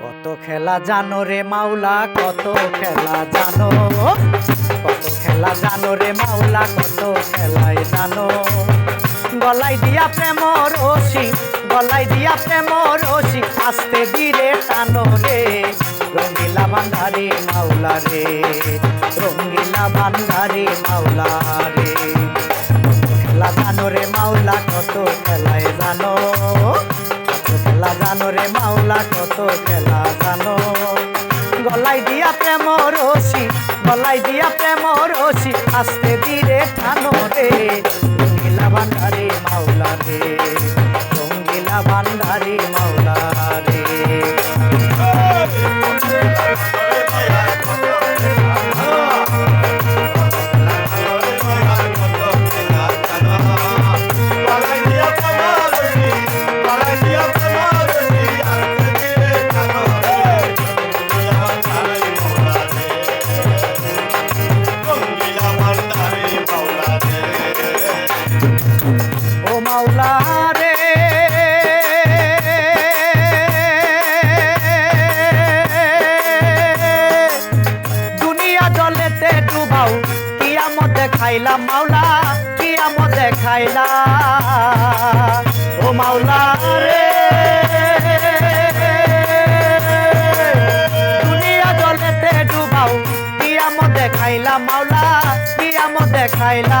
কত খেলা জানো রে মাওলা, কত খেলা জানো। কত খেলা জানো রে মাওলা, কত খেলাই জানো। গলাই দিয়া প্রেম রশি গলাই দিয়া প্রেম রশি আস্তে ধীরে টানো রে। রঙ্গিলা ভান্ডারি মাওলা রে, রঙ্গিলা ভান্ডারি মাওলা রে। খেলা জানো রে মাওলা, কত খেলায় জানো। মাওলা কত খেলা জানো? গলাই দিয়া প্রেম রসি, গলাই দিয়া প্রেম রসি, আস্তে ধীরে থানো রে। রঙ্গিলা ভান্ডারি মাওলা রে রঙ্গিলা ভান্ডারি খাইলা মাওলা, কিয়ামত খাইলা ও মাওলা রে। দুনিয়া জলেতে ডুবাও, কিয়ামত খাইলা মাওলা, কিয়ামত খাইলা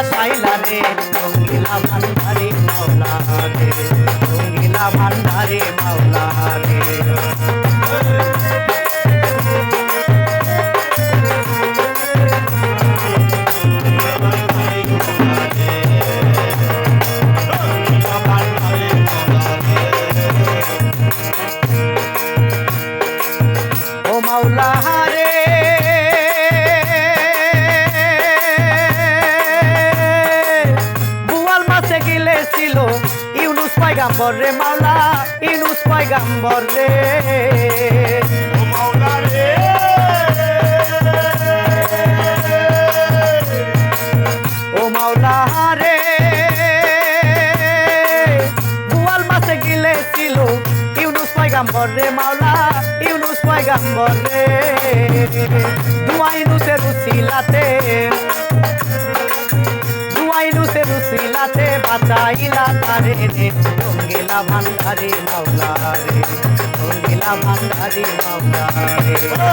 ভান্ডারে রে রঙ্গিলা ভান্ডারি মাওলা রে ভান্ডারি পয়গাম্বর রে মাওলা ইউনুস পয়গাম্বর রে। ও মাওলা রে। মাসে গিলেছিল ইউনুস পয়গাম্বর রে মাওলা ইউনুস পয়গাম্বর রে। দুয়া ইউনুসের উসিলাতে দুয়া ইউনুসের উসিলাতে বাঁচাইলা তারে রে রঙ্গিলা ভান্ডারি মাওলা রে রঙ্গিলা ভান্ডারি মাওলা রে ও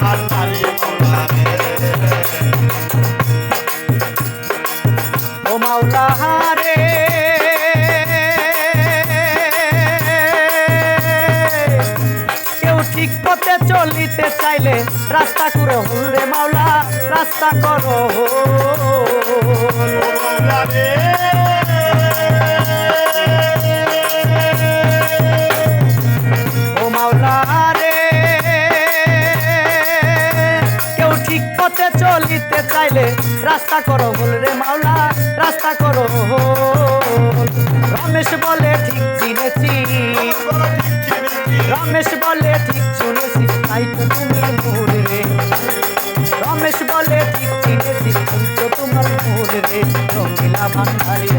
মাওলা রে কেউ চলিতে চাইলে রাস্তা করো হুল রে মাওলা রাস্তা করো হুল। রাস্তা করো বল রে মাওলা, রাস্তা করো হোল। রমেশ বলে, ঠিক চিনেছি। রমেশ বলে, ঠিক শুনেছি, তাই তো তুমি ভুল রে। রমেশ বলে, ঠিক চিনেছি, তাই তো তোমার ভুল রে। রঙিলা ভান্ডারি